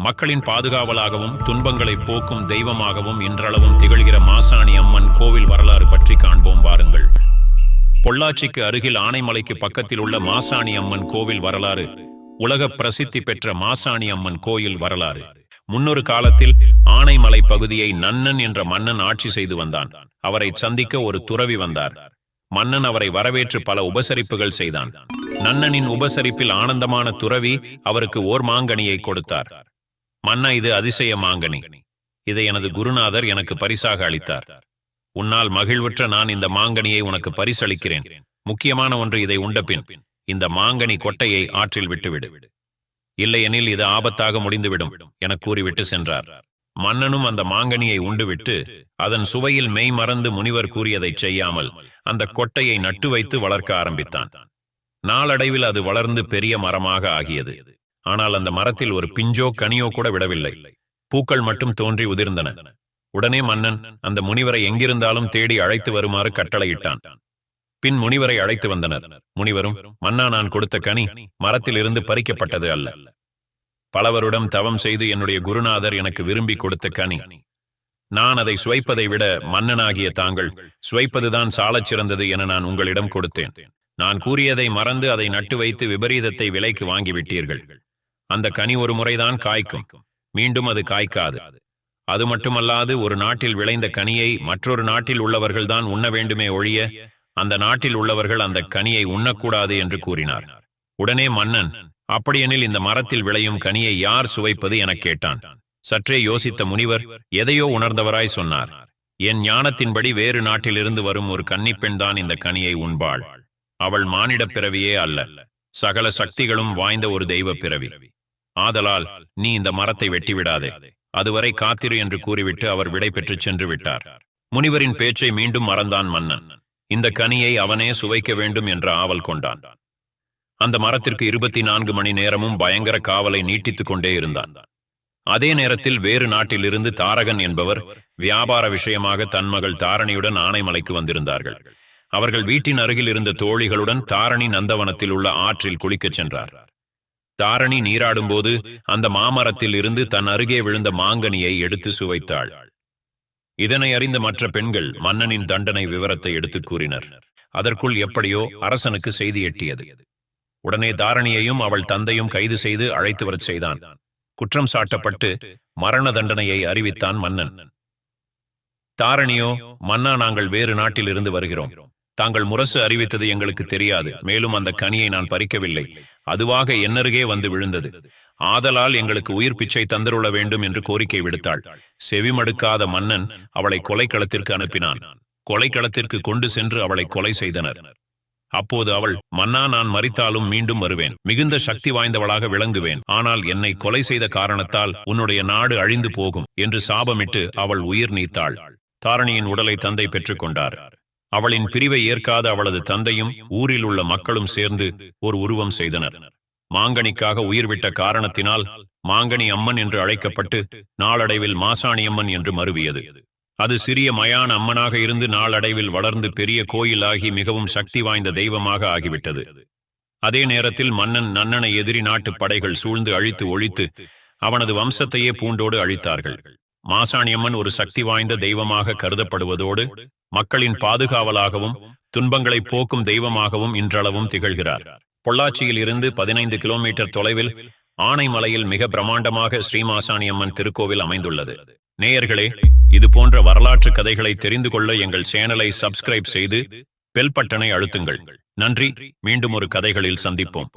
மக்களின் பாதுகாவலாகவும் துன்பங்களை போக்கும் தெய்வமாகவும் இன்றளவும் திகழ்கிற மாசாணி அம்மன் கோவில் வரலாறு பற்றி காண்போம் வாருங்கள். பொள்ளாச்சிக்கு அருகில் ஆனைமலைக்கு பக்கத்தில் உள்ள மாசாணி அம்மன் கோவில் வரலாறு உலக பிரசித்தி பெற்ற மாசாணி அம்மன் கோயில் வரலாறு. முன்னொரு காலத்தில் ஆனைமலை பகுதியை நன்னன் என்ற மன்னன் ஆட்சி செய்து வந்தான். அவரை சந்திக்க ஒரு துறவி வந்தார். மன்னன் அவரை வரவேற்று பல உபசரிப்புகள் செய்தான். நன்னனின் உபசரிப்பில் ஆனந்தமான துறவி அவருக்கு ஓர் மாங்கனியை கொடுத்தார். மன்னா இது அதிசய மாங்கனி இதை எனது குருநாதர் எனக்கு பரிசாக அளித்தார். உன்னால் மகிழ்வுற்ற நான் இந்த மாங்கனியை உனக்கு பரிசளிக்கிறேன். முக்கியமான ஒன்று இதை உண்டபின் இந்த மாங்கனி கொட்டையை ஆற்றில் விட்டுவிடு. இல்லையெனில் இது ஆபத்தாக முடிந்துவிடும் என கூறிவிட்டு சென்றார். மன்னனும் அந்த மாங்கனியை உண்டுவிட்டு அதன் சுவையில் மெய் மறந்து முனிவர் கூறியதைச் செய்யாமல் அந்த கொட்டையை நட்டு வைத்து வளர்க்க ஆரம்பித்தான். நாளடைவில் அது வளர்ந்து பெரிய மரமாக ஆகியது. ஆனால் அந்த மரத்தில் ஒரு பிஞ்சோ கனியோ கூட விடவில்லை. பூக்கள் மட்டும் தோன்றி உதிர்ந்தன. உடனே மன்னன் அந்த முனிவரை எங்கிருந்தாலும் தேடி அழைத்து வருமாறு கட்டளையிட்டான். பின் முனிவரை அழைத்து வந்தனர். முனிவரும் மன்னா நான் கொடுத்த கனி மரத்திலிருந்து பறிக்கப்பட்டது அல்ல. பலவருடம் தவம் செய்து என்னுடைய குருநாதர் எனக்கு விரும்பி கொடுத்த கனி. நான் அதை சுவைப்பதை விட மன்னனாகிய தாங்கள் சுவைப்பதுதான் சாலச் சிறந்தது என நான் உங்களிடம் கொடுத்தேன். நான் கூறியதை மறந்து அதை நட்டு வைத்து விபரீதத்தை விலைக்கு வாங்கிவிட்டீர்கள். அந்த கனி ஒரு முறைதான் காய்க்கும். மீண்டும் அது காய்க்காது. அது மட்டுமல்லாது ஒரு நாட்டில் விளைந்த கனியை மற்றொரு நாட்டில் உள்ளவர்கள்தான் உண்ண வேண்டுமே ஒழிய அந்த நாட்டில் உள்ளவர்கள் அந்த கனியை உண்ணக்கூடாது என்று கூறினார். உடனே மன்னன் அப்படியெனில் இந்த மரத்தில் விளையும் கனியை யார் சுவைப்பது? எனக் கேட்டான். சற்றே யோசித்த முனிவர் எதையோ உணர்ந்தவராய் சொன்னார். என் ஞானத்தின்படி வேறு நாட்டிலிருந்து வரும் ஒரு கன்னிப்பெண்தான் இந்த கனியை உண்பாள். அவள் மானிடப் பிறவியே அல்ல. சகல சக்திகளும் வாய்ந்த ஒரு தெய்வ பிறவி. ஆதலால் நீ இந்த மரத்தை வெட்டிவிடாதே. அதுவரை காத்திரு என்று கூறிவிட்டு அவர் விடை பெற்று சென்று விட்டார். முனிவரின் பேச்சை மீண்டும் மறந்தான் மன்னன். இந்த கனியை அவனே சுவைக்க வேண்டும் என்ற ஆவல் கொண்டான். அந்த மரத்திற்கு இருபத்தி நான்கு மணி நேரமும் பயங்கர காவலை நீட்டித்துக் கொண்டே இருந்தான். அதே நேரத்தில் வேறு நாட்டிலிருந்து தாரகன் என்பவர் வியாபார விஷயமாக தன் மகள் தாரணியுடன் ஆனைமலைக்கு வந்திருந்தார்கள். அவர்கள் வீட்டின் அருகில் இருந்த தோழிகளுடன் தாரணி நந்தவனத்தில் உள்ள ஆற்றில் குளிக்கச் சென்றார். தாரணி நீராடும்போது அந்த மாமரத்தில் இருந்து தன் அருகே விழுந்த மாங்கனியை எடுத்து சுவைத்தாள். இதனை அறிந்த மற்ற பெண்கள் மன்னனின் தண்டனை விவரத்தை எடுத்துக் கூறினர். அதற்குள் எப்படியோ அரசனுக்கு செய்தி எட்டியது. உடனே தாரணியையும் அவள் தந்தையும் கைது செய்து அழைத்து வரச் செய்தான். குற்றம் சாட்டப்பட்டு மரண தண்டனையை அறிவித்தான் மன்னன். தாரணியோ மன்னா நாங்கள் வேறு நாட்டில் இருந்து வருகிறோம். தாங்கள் முரசு அறிவித்தது எங்களுக்கு தெரியாது. மேலும் அந்த கனியை நான் பறிக்கவில்லை. அதுவாக என்னருகே வந்து விழுந்தது. ஆதலால் எங்களுக்கு உயிர் பிச்சை தந்தருள வேண்டும் என்று கோரிக்கை விடுத்தாள். செவிமடுக்காத மன்னன் அவளை கொலைக்களத்திற்கு அனுப்பினான். கொலைக்களத்திற்கு கொண்டு சென்று அவளை கொலை செய்தனர். அப்போது அவள் மன்னா நான் மறித்தாலும் மீண்டும் வருவேன். மிகுந்த சக்தி வாய்ந்தவளாக விளங்குவேன். ஆனால் என்னை கொலை செய்த காரணத்தால் உன்னுடைய நாடு அழிந்து போகும் என்று சாபமிட்டு அவள் உயிர் நீத்தாள். தாரணியின் உடலை தந்தை பெற்றுக்கொண்டார் அவளின் பிரிவை ஏற்காத அவளது தந்தையும் ஊரில் உள்ள மக்களும் சேர்ந்து ஒரு உருவம் செய்தனர். மாங்கனிக்காக உயிர்விட்ட காரணத்தினால் மாங்கனி அம்மன் என்று அழைக்கப்பட்டு நாளடைவில் மாசாணி அம்மன் என்று மருவியது. அது சிறிய மயான அம்மனாக இருந்து நாளடைவில் வளர்ந்து பெரிய கோயிலாகி மிகவும் சக்தி வாய்ந்த தெய்வமாக ஆகிவிட்டது. அதே நேரத்தில் மன்னன் நன்னனை எதிரி நாட்டு படைகள் சூழ்ந்து அழித்து ஒழித்து அவனது வம்சத்தையே பூண்டோடு அழித்தார்கள். மாசாணியம்மன் ஒரு சக்தி வாய்ந்த தெய்வமாக கருதப்படுவதோடு மக்களின் பாதுகாவலாகவும் துன்பங்களை போக்கும் தெய்வமாகவும் இன்றளவும் திகழ்கிறார். பொள்ளாச்சியில் இருந்து பதினைந்து கிலோமீட்டர் தொலைவில் ஆனைமலையில் மிக பிரம்மாண்டமாக ஸ்ரீமாசாணியம்மன் திருக்கோவில் அமைந்துள்ளது. நேயர்களே இது போன்ற வரலாற்று கதைகளை தெரிந்து கொள்ள எங்கள் சேனலை சப்ஸ்கிரைப் செய்து பெல் பட்டனை அழுத்துங்கள். நன்றி. மீண்டும் ஒரு கதைகளில் சந்திப்போம்.